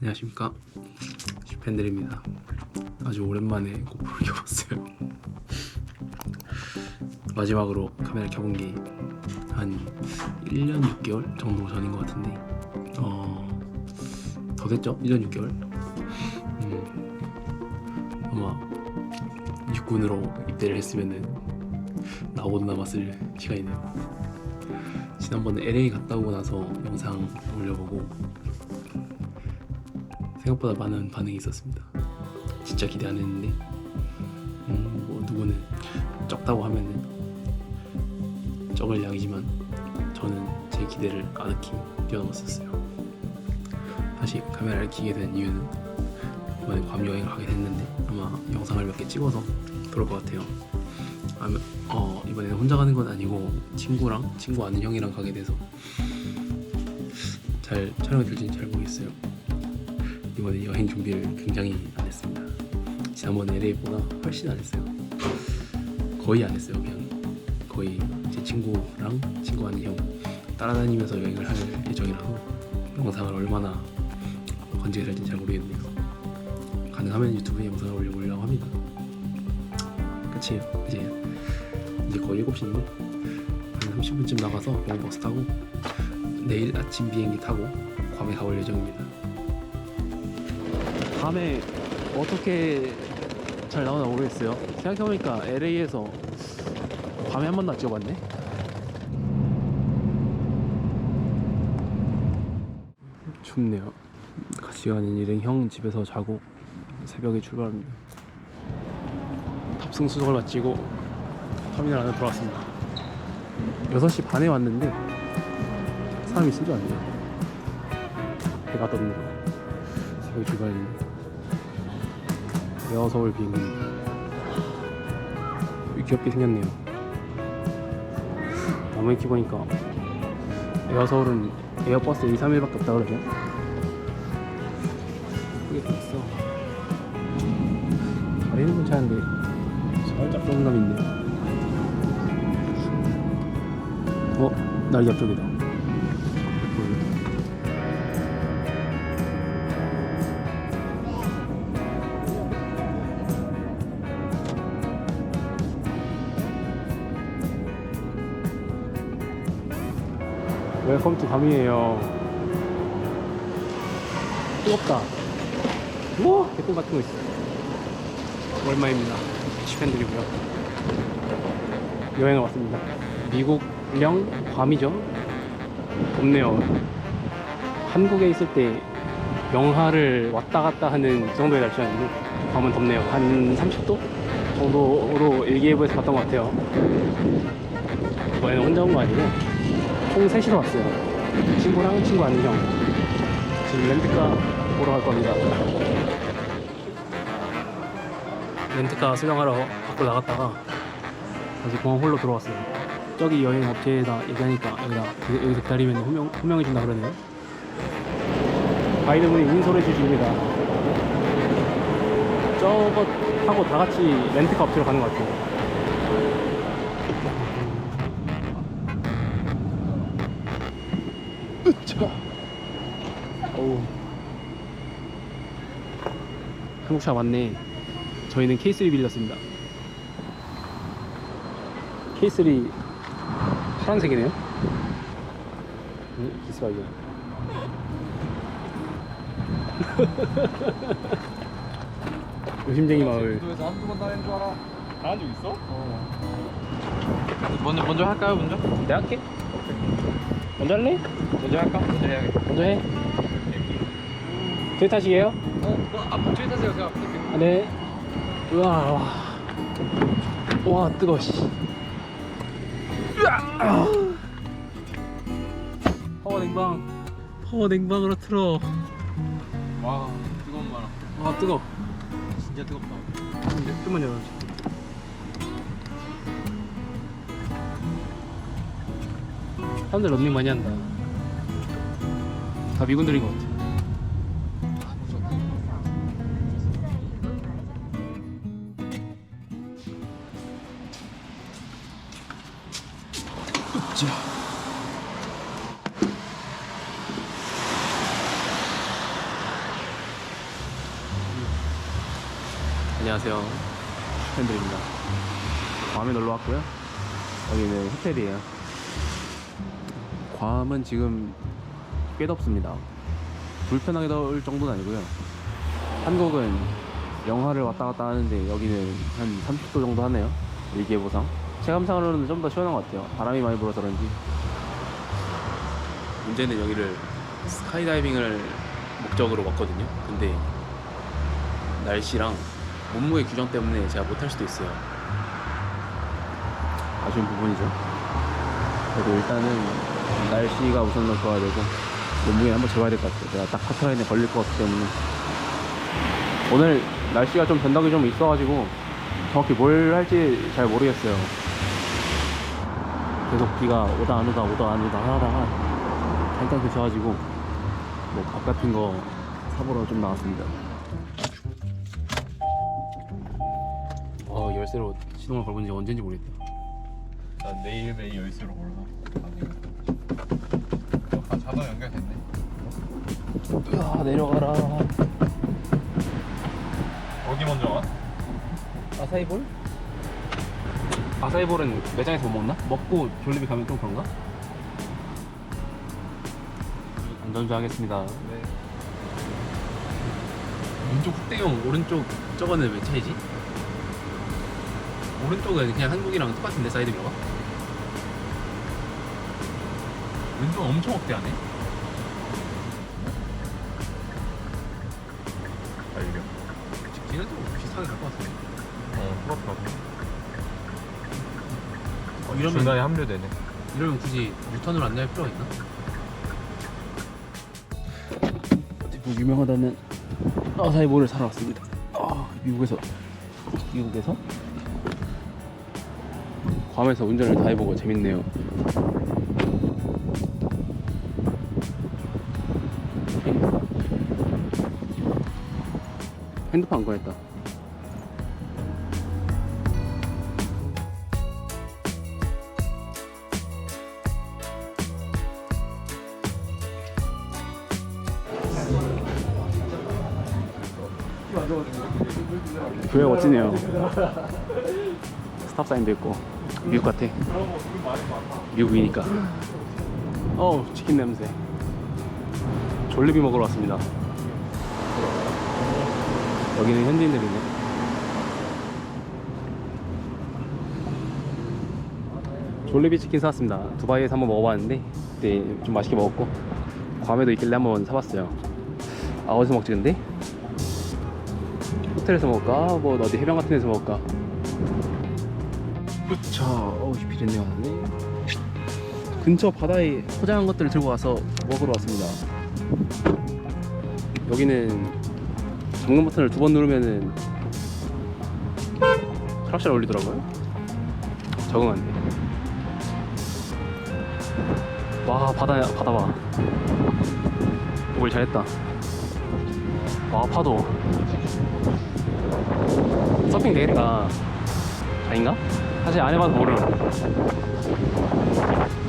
안녕하십니까. 슈팬들입니다. 아주 오랜만에 고프로를 켜봤어요. 마지막으로 카메라 켜본 게 한 1년 6개월 정도 전인 것 같은데 어... 더 됐죠? 1년 6개월? 음... 아마 육군으로 입대를 했으면은 나오고 남았을 시간이네요. 지난번에 LA 갔다 오고 나서 영상 올려보고 생각보다 많은 반응이 있었습니다. 진짜 기대 안 했는데, 음, 뭐 누구는 적다고 하면은 적을 양이지만 저는 제 기대를 아득히 뛰어넘었었어요. 다시 카메라를 켜게 된 이유는 이번에 괌 여행을 가게 됐는데 아마 영상을 몇 개 찍어서 그럴 것 같아요. 어, 이번에는 혼자 가는 건 아니고 친구랑 친구 아는 형이랑 가게 돼서 잘 촬영이 될지는 잘 모르겠어요. 이번에 여행 준비를 굉장히 안 했습니다. 지난번 LA보다 훨씬 안 했어요. 거의 안 했어요. 그냥 거의 제 친구랑 친구 아는 형 따라다니면서 여행을 할 예정이라서 영상을 얼마나 건지게 될지 잘 모르겠네요. 가능하면 유튜브에 영상을 올려보려고 합니다. 끝이에요. 이제 이제 거의 7시인데 한 30분쯤 나가서 공항버스 타고 내일 아침 비행기 타고 괌에 가볼 예정입니다. 밤에 어떻게 잘 나오나 모르겠어요. 생각해보니까 LA에서 밤에 한 번도 안 찍어봤네. 춥네요. 같이 가는 일행 형 집에서 자고 새벽에 출발합니다. 탑승 수속을 마치고 터미널 안에 들어왔습니다. 6시 반에 왔는데 사람이 쓰지 않네요. 해가 떴네요. 새벽 출발인데 에어 서울 비행기 귀엽게 생겼네요. 나무에 키 보니까 에어 서울은 에어버스 2, 3일밖에 없다 그러죠. 크게 생겼어. 다리는 괜찮은데 살짝 좁은 있네요. 어? 날개 앞쪽이다. 투 감이에요. 뜨겁다. 우와! 개똥 같은 거 있어. 오랜만입니다. 슈팬들이고요. 여행을 왔습니다. 미국령 괌이죠. 덥네요. 한국에 있을 때 영하를 왔다 갔다 하는 그 정도의 날씨였는데 괌은 덥네요. 한 30도 정도로 일기예보에서 봤던 것 같아요. 이번에는 혼자 온 거 아니고 총 셋이서 왔어요. 친구랑 친구 아는 형. 지금 렌트카 보러 갈 겁니다. 렌트카 수령하러 밖으로 나갔다가 다시 공항 홀로 들어왔어요. 저기 여행 업체에다 얘기하니까 여기다 여기- 여기서 기다리면 호명, 호명해준다 그러네요. 가이드분이 인솔해 주십니다. 저거 타고 다 같이 렌트카 업체로 가는 것 같아요. 한국차 왔네. 저희는 K3 빌렸습니다. K3 파란색이네요. 음, 기스바이어. 요심쟁이 마을. 도에서 한두 번 다니는 줄 알아. 나한 적 있어? 먼저 먼저 할까요 먼저? 내가 할게. 먼저 할래? 먼저 할까? 먼저 해야겠다. 먼저 해. 제 탓이에요? 어, 어, 아, 먼저 타세요. 제가 앞에 아, 네. 우와, 와. 와, 뜨거워, 씨. 파워 냉방. 파워 냉방으로 틀어. 와, 뜨거운 바람. 와, 뜨거. 진짜 뜨겁다. 좀만 열어줘. 사람들 런닝 많이 한다. 다 미군들인 것 같아. 안녕하세요. 팬들입니다. 괌에 놀러 왔고요. 여기는 호텔이에요. 괌은 지금 꽤 덥습니다. 불편하게 더울 정도는 아니고요. 한국은 영하를 왔다 갔다 하는데 여기는 한 30도 정도 하네요. 일기예보상. 체감상으로는 좀 더 시원한 것 같아요. 바람이 많이 불어서 그런지. 문제는 여기를 스카이다이빙을 목적으로 왔거든요. 근데 날씨랑 몸무게 규정 때문에 제가 못할 수도 있어요. 아쉬운 부분이죠. 그래도 일단은 날씨가 우선으로 좋아야 되고 몸무게 한번 재봐야 될 것 같아요. 제가 딱 커트라인에 걸릴 것 같기 때문에 오늘 날씨가 좀 변덕이 좀 있어가지고 정확히 뭘 할지 잘 모르겠어요. 계속 비가 오다 안 오다 오다 안 오다 하다가 잠깐 그쳐가지고 뭐 밥 같은 거 사보러 좀 나왔습니다. 열쇠로 시동을 걸은 지 언제인지 모르겠다. 난 내일 매일 열쇠로 걸어. 아, 자동 연결됐네. 야 내려가라. 어디 먼저 와? 아사이볼? 아사이볼은 매장에서 못 먹나? 먹고 졸리비 가면 좀 그런가? 안전조 하겠습니다. 네. 왼쪽 흑대용 오른쪽 저거는 왜 차이지? 오른쪽은 그냥 한국이랑 똑같은데 사이드 미러가? 왼쪽 엄청 억대하네 알려. 뒤는 좀 비슷하게 갈것 같은데 어, 그렇다. 어, 이러면 중간에 합류되네. 이러면 굳이 유턴을 안내할 필요가 있나? 뭐 유명하다는 아사이볼을 사러 왔습니다. 아, 미국에서 미국에서 괌에서 운전을 다 해보고 재밌네요. 핸드폰 안 꺼냈다. 교회 멋지네요. 스탑 사인도 있고 미국 같아. 미국이니까. 어 치킨 냄새. 졸리비 먹으러 왔습니다. 여기는 현지인들이네. 졸리비 치킨 사왔습니다. 두바이에서 한번 먹어봤는데 그때 좀 맛있게 먹었고 괌에도 있길래 한번 사봤어요. 아 어디서 먹지 근데? 호텔에서 먹을까? 뭐 어디 해변 같은 데서 먹을까? 자, 어우 비린내가 나네. 근처 바다에 포장한 것들을 들고 와서 먹으러 왔습니다. 여기는 잠금 버튼을 두 번 누르면은 크락시를 올리더라고요. 적응 안 돼. 와 바다 바다 봐. 오길 잘했다. 와 파도. 서핑 되겠다. 아닌가? 사실 안 해봐서 모름.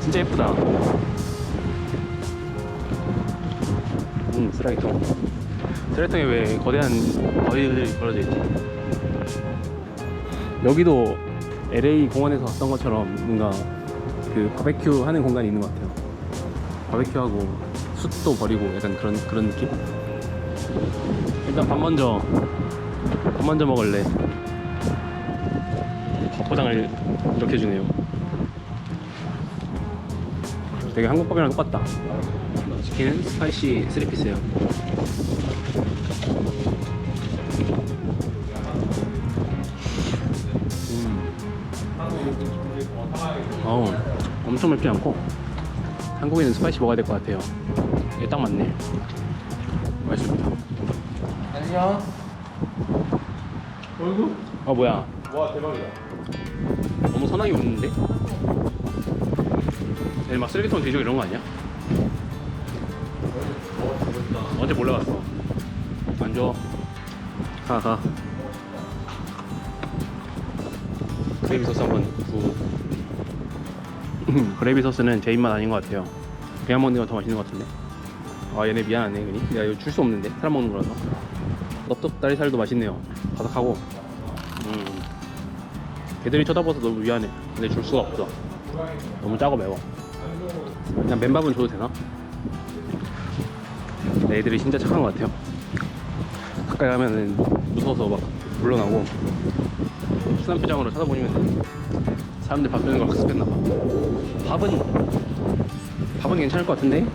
진짜 예쁘다. 음, 쓰레기통. 쓰레기통에 왜 거대한 바위들이 걸어져 있지? 여기도 LA 공원에서 봤던 것처럼 뭔가 그 바베큐 하는 공간이 있는 것 같아요. 바베큐하고 숯도 버리고 약간 그런 그런 느낌? 일단 밥 먼저 밥 먼저 먹을래. 밥 포장을 이렇게 주네요. 되게 한국 밥이랑 똑같다. 치킨은 스파이시 3피스예요. 음. 어우, 엄청 맵지 않고 한국에는 스파이시 먹어야 될 것 같아요. 이게 딱 맞네. 맛있습니다. 안녕. 얼굴? 아 뭐야? 와, 대박이다. 너무 선하게 웃는데? 얘막 쓰레기통 뒤지고 이런 거 아니야? 어제 몰래 갔어. 안 줘. 가, 가. 그레이비 소스 한번 구. 그레이비 소스는 제 입맛 아닌 것 같아요. 그냥 먹는 게더 맛있는 것 같은데. 아, 얘네 미안하네, 그니. 내가 이거 줄 수 없는데. 사람 먹는 거라서. 넙떡다리살도 맛있네요. 바삭하고. 걔들이 쳐다봐서 너무 미안해. 근데 줄 수가 없어. 너무 짜고 매워. 그냥 맨밥은 줘도 되나? 근데 애들이 진짜 착한 것 같아요. 가까이 가면은 무서워서 막 물러나고 순한 표정으로 쳐다보면 사람들 밥 주는 걸 학습했나 봐. 밥은 밥은 괜찮을 것 같은데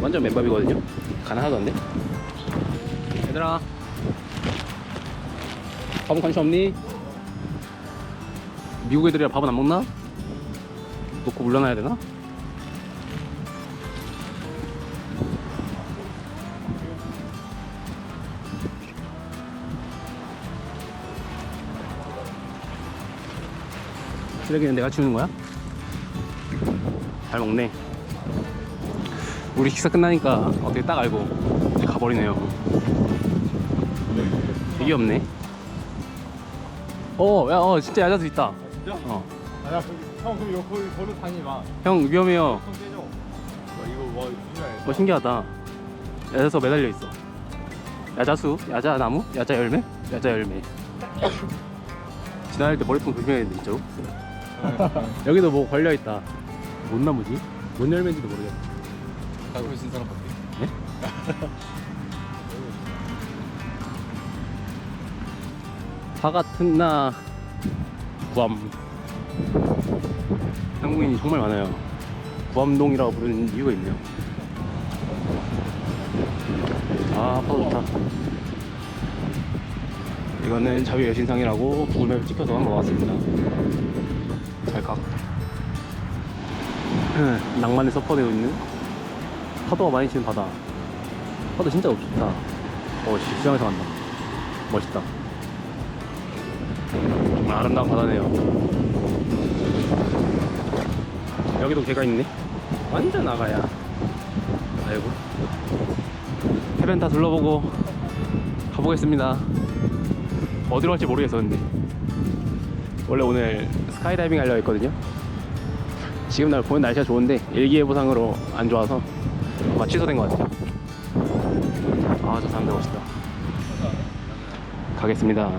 완전 맨밥이거든요. 가능하던데. 얘들아, 밥은 관심 없니? 미국 애들이라 밥은 안 먹나? 놓고 물러나야 되나? 쓰레기는 내가 치우는 거야? 잘 먹네. 우리 식사 끝나니까 어떻게 딱 알고 이제 가버리네요. 되게 없네. 어, 야, 어, 진짜 야자수 있다. 진짜? 어, 아야 형 그럼 여기 거기 걸로 다니지 마. 형 위험해요. 와, 이거 와 조심해야겠다. 어, 신기하다. 야자수 매달려 있어. 야자수, 야자 나무, 야자 열매, 야자 열매. 지나갈 때 머리통 조심해야겠네, 진짜로. 여기도 뭐 걸려 있다. 뭔 나무지? 뭔 열매인지도 모르겠어. 알고 있는 사람 밖에. 화 같은 나 구암. 한국인이 정말 많아요. 구암동이라고 부르는 이유가 있네요. 아 파도 좋다. 이거는 자유 여신상이라고 구글맵을 찍혀서 한번 와봤습니다. 잘각 낭만에 섞어내고 있는 파도가 많이 치는 바다. 파도 진짜 좋다. 어 씨, 수영해서 간다 멋있다 아름다운 바다네요. 여기도 개가 있네. 완전 아가야. 아이고. 해변 다 둘러보고 가보겠습니다. 어디로 갈지 모르겠어 근데. 원래 오늘 스카이다이빙 하려고 했거든요. 지금 날 보는 날씨가 좋은데 일기예보상으로 안 좋아서 아마 취소된 것 같아요. 아 저 사람들 멋있다. 가겠습니다.